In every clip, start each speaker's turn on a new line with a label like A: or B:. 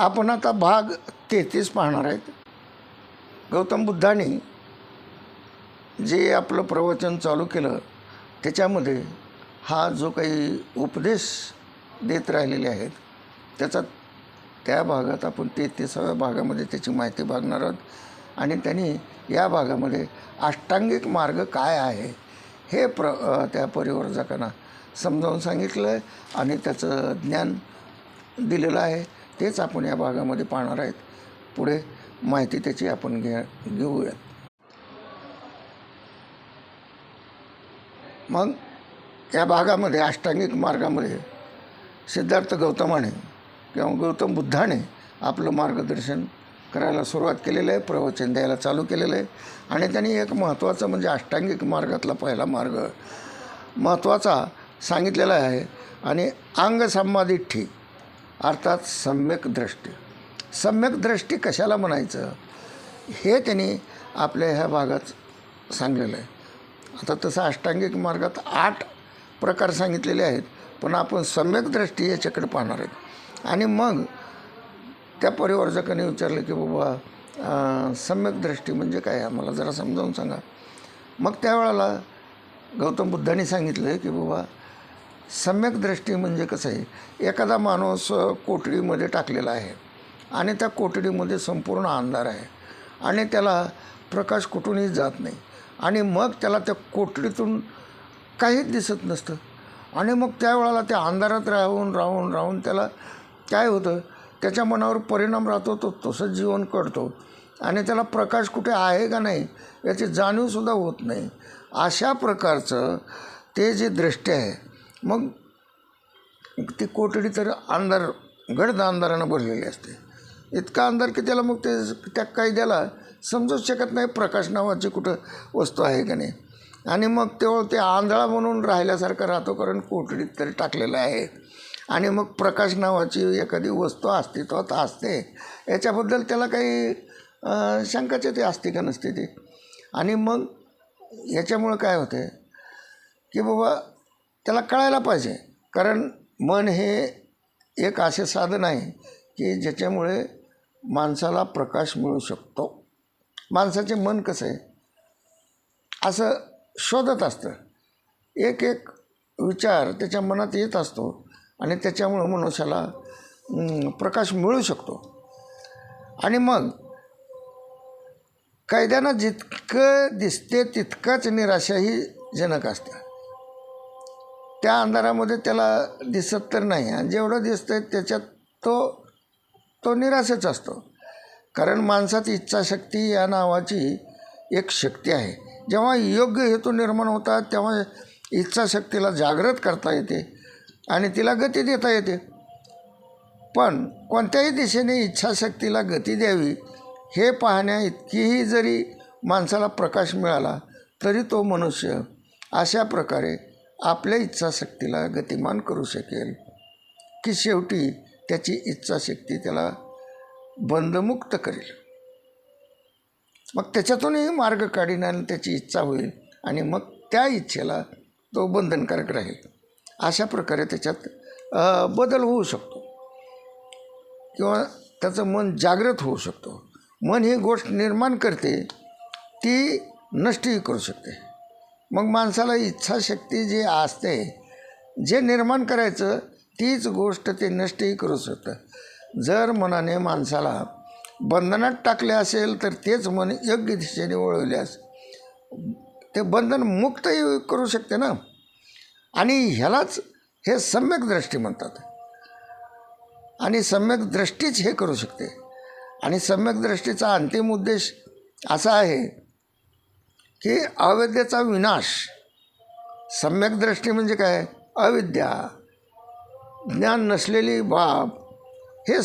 A: आपण आता भाग तेहतीस पाहणार आहेत. गौतम बुद्धाने जे आपलं प्रवचन चालू केलं त्याच्यामध्ये हा जो काही उपदेश देत राहिलेले आहेत त्याचा त्या भागात आपण तेहतीसाव्या भागामध्ये त्याची माहिती भागणार आहोत. आणि त्यांनी या भागामध्ये अष्टांगिक मार्ग काय आहे हे प्र त्या परिवर्जकांना समजावून सांगितलं आहे आणि त्याचं ज्ञान दिलेलं आहे. तेच आपण या भागामध्ये पाहणार आहेत. पुढे माहिती त्याची आपण घे घेऊयात. मग या भागामध्ये अष्टांगिक मार्गामध्ये सिद्धार्थ गौतमाने किंवा गौतम बुद्धाने आपलं मार्गदर्शन करायला सुरुवात केलेलं आहे प्रवचन द्यायला चालू केलेलं आहे. आणि त्यांनी एक महत्त्वाचं म्हणजे अष्टांगिक मार्गातला पहिला मार्ग महत्त्वाचा सांगितलेला आहे. आणि अंग संमादिठ्ठी अर्थात सम्यक दृष्टी. सम्यक दृष्टी कशाला म्हणायचं? हे त्यांनी आपल्या ह्या भागात सांगलेलं आहे. आता तसं अष्टांगिक मार्गात आठ प्रकार सांगितलेले आहेत पण आपण सम्यक दृष्टी याच्याकडे पाहणार आहेत. आणि मग त्या परिवर्जकाने विचारलं की बाबा सम्यक दृष्टी म्हणजे काय? आम्हाला जरा समजावून सांगा. मग त्यावेळेला गौतम बुद्धांनी सांगितलं की बाबा सम्यक दृष्टी म्हणजे कसं आहे एखादा माणूस कोठडीमध्ये टाकलेला आहे आणि त्या कोठडीमध्ये संपूर्ण अंधार आहे आणि त्याला प्रकाश कुठूनही जात नाही आणि मग त्याला त्या कोठडीतून काहीच दिसत नसतं आणि मग त्यावेळेला त्या अंधारात राहून राहून राहून त्याला काय होतं त्याच्या मनावर परिणाम राहतो तो तसंच जीवन करतो आणि त्याला प्रकाश कुठे आहे का नाही याची जाणीवसुद्धा होत नाही. अशा प्रकारचं ते जे दृष्टी आहे मग ती कोठडी तर अंधार गडद अंधारानं भरलेली असते. इतका अंधार की त्याला मग ते त्या कायद्याला समजूच शकत नाही प्रकाश नावाची कुठं वस्तू आहे का नाही. आणि मग तेवढं ते आंधळा म्हणून राहिल्यासारखं राहतो कारण कोठडीत तरी टाकलेलं आहे. आणि मग प्रकाश नावाची एखादी वस्तू अस्तित्वात असते. याच्याबद्दल त्याला काही शंकाचे ते असते का नसते ते. आणि मग याच्यामुळं काय होते की बाबा त्याला कळायला पाहिजे. कारण मन हे एक असे साधन आहे की ज्याच्यामुळे माणसाला प्रकाश मिळू शकतो. माणसाचे मन कसं आहे? असं शोधत असतं. एक एक विचार त्याच्या मनात येत असतो आणि त्याच्यामुळं मनुष्याला प्रकाश मिळू शकतो. आणि मग कायद्यानं जितकं दिसते तितकंच निराशाही जनक असते. त्या अंधारामध्ये त्याला दिसत तर नाही. आणि जेवढं दिसतंय त्याच्यात तो तो निराशच असतो. कारण माणसात इच्छाशक्ती या नावाची एक शक्ती आहे. जेव्हा योग्य हेतू निर्माण होतात तेव्हा इच्छाशक्तीला जागृत करता येते आणि तिला गती देता येते. पण कोणत्याही दिशेने इच्छाशक्तीला गती द्यावी हे पाहण्या इतकीही जरी माणसाला प्रकाश मिळाला तरी तो मनुष्य अशा प्रकारे आपल्या इच्छाशक्तीला गतिमान करू शकेल. की शेवटी त्याची इच्छाशक्ती त्याला बंधमुक्त करेल. मग त्याच्यातूनही मार्ग काढीन आणि त्याची इच्छा होईल आणि मग त्या इच्छेला तो बंधनकारक राहील. अशा प्रकारे त्याच्यात बदल होऊ शकतो. किंवा त्याचं मन जागृत होऊ शकतो. मन ही गोष्ट निर्माण करते ती नष्टही करू शकते. मग माणसाला इच्छाशक्ती जी असते जे निर्माण करायचं तीच गोष्ट ते नष्टही करू शकतं. जर मनाने माणसाला बंधनात टाकले असेल तर तेच मन योग्य दिशेने वळवल्यास ते बंधन मुक्तही करू शकते ना? आणि ह्यालाच हे सम्यक दृष्टी म्हणतात. आणि सम्यक दृष्टीच हे करू शकते. आणि सम्यक दृष्टीचा अंतिम उद्देश असा आहे की अविद्येचा विनाश सम्यक दृष्टी म्हणजे काय? अविद्या. ज्ञान नसलेली बाब हे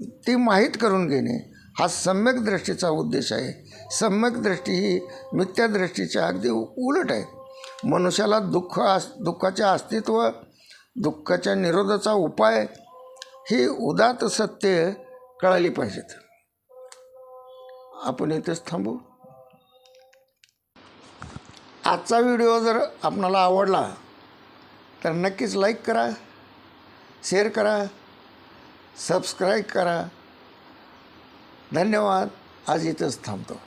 A: ती माहीत करून घेणे हा सम्यक दृष्टीचा उद्देश आहे. सम्यक दृष्टी ही मिथ्या दृष्टीच्या अगदी उलट आहे. मनुष्याला दुःख अस दुःखाचे अस्तित्व दुःखाच्या निरोधाचा उपाय ही उदात सत्य कळाली पाहिजेत. आपण इथेच थांबू. आजचा व्हिडिओ जर आपणाला आवडला तर नक्कीच लाईक करा शेअर करा सबस्क्राईब करा. धन्यवाद. आज इथंच थांबतो.